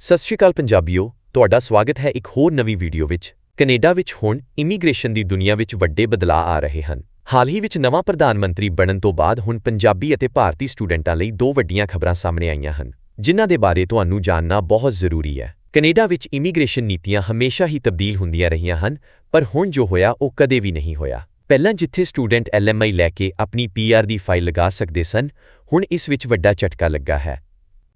ਸਤਿ ਸ਼੍ਰੀ ਅਕਾਲ ਪੰਜਾਬੀਓ, ਤੁਹਾਡਾ ਸਵਾਗਤ ਹੈ ਇੱਕ ਹੋਰ ਨਵੀਂ ਵੀਡੀਓ ਵਿੱਚ। ਕੈਨੇਡਾ ਵਿੱਚ ਹੁਣ ਇਮੀਗ੍ਰੇਸ਼ਨ ਦੀ ਦੁਨੀਆ ਵਿੱਚ ਵੱਡੇ ਬਦਲਾਅ ਆ ਰਹੇ ਹਨ। ਹਾਲ ਹੀ ਵਿੱਚ ਨਵਾਂ ਪ੍ਰਧਾਨ ਮੰਤਰੀ ਬਣਨ ਤੋਂ ਬਾਅਦ ਹੁਣ ਪੰਜਾਬੀ ਅਤੇ ਭਾਰਤੀ ਸਟੂਡੈਂਟਾਂ ਲਈ ਦੋ ਵੱਡੀਆਂ ਖਬਰਾਂ ਸਾਹਮਣੇ ਆਈਆਂ ਹਨ, ਜਿਨ੍ਹਾਂ ਦੇ ਬਾਰੇ ਤੁਹਾਨੂੰ ਜਾਣਨਾ ਬਹੁਤ ਜ਼ਰੂਰੀ ਹੈ। ਕੈਨੇਡਾ ਵਿੱਚ ਇਮੀਗ੍ਰੇਸ਼ਨ ਨੀਤੀਆਂ ਹਮੇਸ਼ਾ ਹੀ ਤਬਦੀਲ ਹੁੰਦੀਆਂ ਰਹੀਆਂ ਹਨ, ਪਰ ਹੁਣ ਜੋ ਹੋਇਆ ਉਹ ਕਦੇ ਵੀ ਨਹੀਂ ਹੋਇਆ। ਪਹਿਲਾਂ ਜਿੱਥੇ ਸਟੂਡੈਂਟ ਐਲਐਮਆਈ ਲੈ ਕੇ ਆਪਣੀ ਪੀਆਰ ਦੀ ਫਾਈਲ ਲਗਾ ਸਕਦੇ ਸਨ, ਹੁਣ ਇਸ ਵਿੱਚ ਵੱਡਾ ਝਟਕਾ ਲੱਗਾ ਹੈ।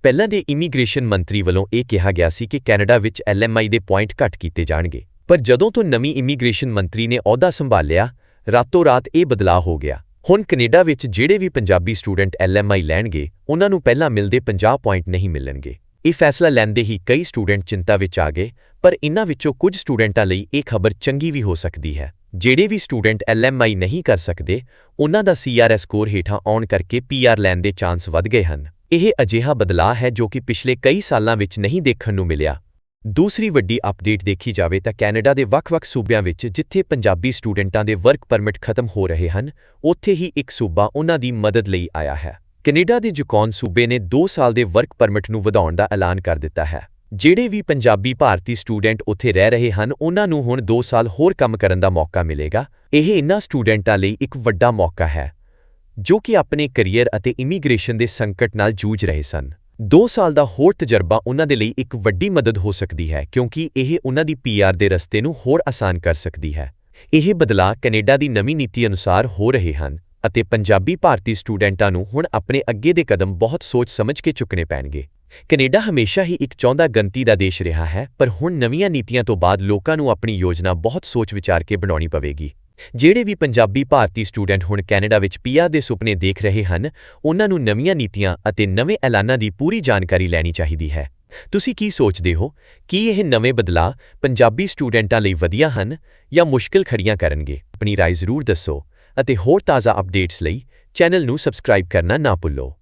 ਪਹਿਲਾਂ ਦੇ ਇਮੀਗ੍ਰੇਸ਼ਨ ਮੰਤਰੀ ਵੱਲੋਂ ਇਹ ਕਿਹਾ ਗਿਆ ਸੀ ਕਿ ਕੈਨੇਡਾ ਵਿੱਚ ਐਲਐਮਆਈ ਦੇ ਪੁਆਇੰਟ ਘੱਟ ਕੀਤੇ ਜਾਣਗੇ, ਪਰ ਜਦੋਂ ਤੋਂ ਨਵੀਂ ਇਮੀਗ੍ਰੇਸ਼ਨ ਮੰਤਰੀ ਨੇ ਅਹੁਦਾ ਸੰਭਾਲਿਆ, ਰਾਤੋਂ ਰਾਤ ਇਹ ਬਦਲਾਅ ਹੋ ਗਿਆ। ਹੁਣ ਕੈਨੇਡਾ ਵਿੱਚ ਜਿਹੜੇ ਵੀ ਪੰਜਾਬੀ ਸਟੂਡੈਂਟ ਐਲਐਮਆਈ ਲੈਣਗੇ, ਉਹਨਾਂ ਨੂੰ ਪਹਿਲਾਂ ਮਿਲਦੇ 50 ਪੁਆਇੰਟ ਨਹੀਂ ਮਿਲਣਗੇ। ਇਹ ਫੈਸਲਾ ਲੈਂਦੇ ਹੀ ਕਈ ਸਟੂਡੈਂਟ ਚਿੰਤਾ ਵਿੱਚ ਆ ਗਏ, ਪਰ ਇਨ੍ਹਾਂ ਵਿੱਚੋਂ ਕੁਝ ਸਟੂਡੈਂਟਾਂ ਲਈ ਇਹ ਖਬਰ ਚੰਗੀ ਵੀ ਹੋ ਸਕਦੀ ਹੈ। ਜਿਹੜੇ ਵੀ ਸਟੂਡੈਂਟ ਐਲਐਮਆਈ ਨਹੀਂ ਕਰ ਸਕਦੇ, ਉਹਨਾਂ ਦਾ ਸੀਆਰਐਸ ਸਕੋਰ ਹੇਠਾਂ ਆਉਣ ਕਰਕੇ ਪੀਆਰ ਲੈਣ ਦੇ ਚਾਂਸ ਵਧ ਗਏ ਹਨ। ਇਹ ਅਜਿਹਾ ਬਦਲਾਅ ਹੈ ਜੋ ਕਿ ਪਿਛਲੇ ਕਈ ਸਾਲਾਂ ਵਿੱਚ ਨਹੀਂ ਦੇਖਣ ਨੂੰ ਮਿਲਿਆ। ਦੂਸਰੀ ਵੱਡੀ ਅਪਡੇਟ ਦੇਖੀ ਜਾਵੇ ਤਾਂ ਕੈਨੇਡਾ ਦੇ ਵੱਖ-ਵੱਖ ਸੂਬਿਆਂ ਵਿੱਚ ਜਿੱਥੇ ਪੰਜਾਬੀ ਸਟੂਡੈਂਟਾਂ ਦੇ ਵਰਕ ਪਰਮਿਟ ਖਤਮ ਹੋ ਰਹੇ ਹਨ, ਉੱਥੇ ਹੀ ਇੱਕ ਸੂਬਾ ਉਹਨਾਂ ਦੀ ਮਦਦ ਲਈ ਆਇਆ ਹੈ। ਕੈਨੇਡਾ ਦੇ ਜੁਕੌਨ ਸੂਬੇ ਨੇ 2 ਸਾਲ ਦੇ ਵਰਕ ਪਰਮਿਟ ਨੂੰ ਵਧਾਉਣ ਦਾ ਐਲਾਨ ਕਰ ਦਿੱਤਾ ਹੈ। ਜਿਹੜੇ ਵੀ ਪੰਜਾਬੀ ਭਾਰਤੀ ਸਟੂਡੈਂਟ ਉੱਥੇ ਰਹਿ ਰਹੇ ਹਨ, ਉਹਨਾਂ ਨੂੰ ਹੁਣ 2 ਸਾਲ ਹੋਰ ਕੰਮ ਕਰਨ ਦਾ ਮੌਕਾ ਮਿਲੇਗਾ। ਇਹ ਇਨ੍ਹਾਂ ਸਟੂਡੈਂਟਾਂ ਲਈ ਇੱਕ ਵੱਡਾ ਮੌਕਾ ਹੈ। ਜੋ ਕਿ ਆਪਣੇ ਕੈਰੀਅਰ ਅਤੇ ਇਮੀਗ੍ਰੇਸ਼ਨ ਦੇ ਸੰਕਟ ਨਾਲ ਜੂਝ ਰਹੇ ਸਨ। 2 ਸਾਲ ਦਾ ਹੋਰ ਤਜਰਬਾ ਉਹਨਾਂ ਦੇ ਲਈ ਇੱਕ ਵੱਡੀ ਮਦਦ ਹੋ ਸਕਦੀ ਹੈ, ਕਿਉਂਕਿ ਇਹ ਉਹਨਾਂ ਦੀ ਪੀਆਰ ਦੇ ਰਸਤੇ ਨੂੰ ਹੋਰ ਆਸਾਨ ਕਰ ਸਕਦੀ ਹੈ। ਇਹ ਬਦਲਾਅ ਕੈਨੇਡਾ ਦੀ ਨਵੀਂ ਨੀਤੀ ਅਨੁਸਾਰ ਹੋ ਰਹੇ ਹਨ ਅਤੇ ਪੰਜਾਬੀ ਭਾਰਤੀ ਸਟੂਡੈਂਟਾਂ ਨੂੰ ਹੁਣ ਆਪਣੇ ਅੱਗੇ ਦੇ ਕਦਮ ਬਹੁਤ ਸੋਚ ਸਮਝ ਕੇ ਚੁੱਕਣੇ ਪੈਣਗੇ। ਕੈਨੇਡਾ ਹਮੇਸ਼ਾ ਹੀ ਇੱਕ ਚਾਹੁੰਦਾ ਗੰਤੀ ਦਾ ਦੇਸ਼ ਰਿਹਾ ਹੈ, ਪਰ ਹੁਣ ਨਵੀਆਂ ਨੀਤੀਆਂ ਤੋਂ ਬਾਅਦ ਲੋਕਾਂ ਨੂੰ ਆਪਣੀ ਯੋਜਨਾ ਬਹੁਤ ਸੋਚ ਵਿਚਾਰ ਕੇ ਬਣਾਉਣੀ ਪਵੇਗੀ। ਜਿਹੜੇ ਵੀ ਪੰਜਾਬੀ ਭਾਰਤੀ ਸਟੂਡੈਂਟ ਹੁਣ ਕੈਨੇਡਾ ਵਿੱਚ ਪੀਆਰ ਦੇ ਸੁਪਨੇ ਦੇਖ ਰਹੇ ਹਨ ਉਹਨਾਂ ਨੂੰ ਨਵੀਆਂ ਨੀਤੀਆਂ ਅਤੇ ਨਵੇਂ ਐਲਾਨਾਂ ਦੀ ਪੂਰੀ ਜਾਣਕਾਰੀ ਲੈਣੀ ਚਾਹੀਦੀ ਹੈ ਤੁਸੀਂ ਕੀ ਸੋਚਦੇ ਹੋ ਕੀ ਇਹ ਨਵੇਂ ਬਦਲਾਅ ਪੰਜਾਬੀ ਸਟੂਡੈਂਟਾਂ ਲਈ ਵਧੀਆ ਹਨ ਜਾਂ ਮੁਸ਼ਕਲ ਖੜੀਆਂ ਕਰਨਗੇ ਆਪਣੀ رائے ਜ਼ਰੂਰ ਦੱਸੋ ਅਤੇ ਹੋਰ ਤਾਜ਼ਾ ਅਪਡੇਟਸ ਲਈ ਚੈਨਲ ਨੂੰ ਸਬਸਕ੍ਰਾਈਬ ਕਰਨਾ ਨਾ ਭੁੱਲੋ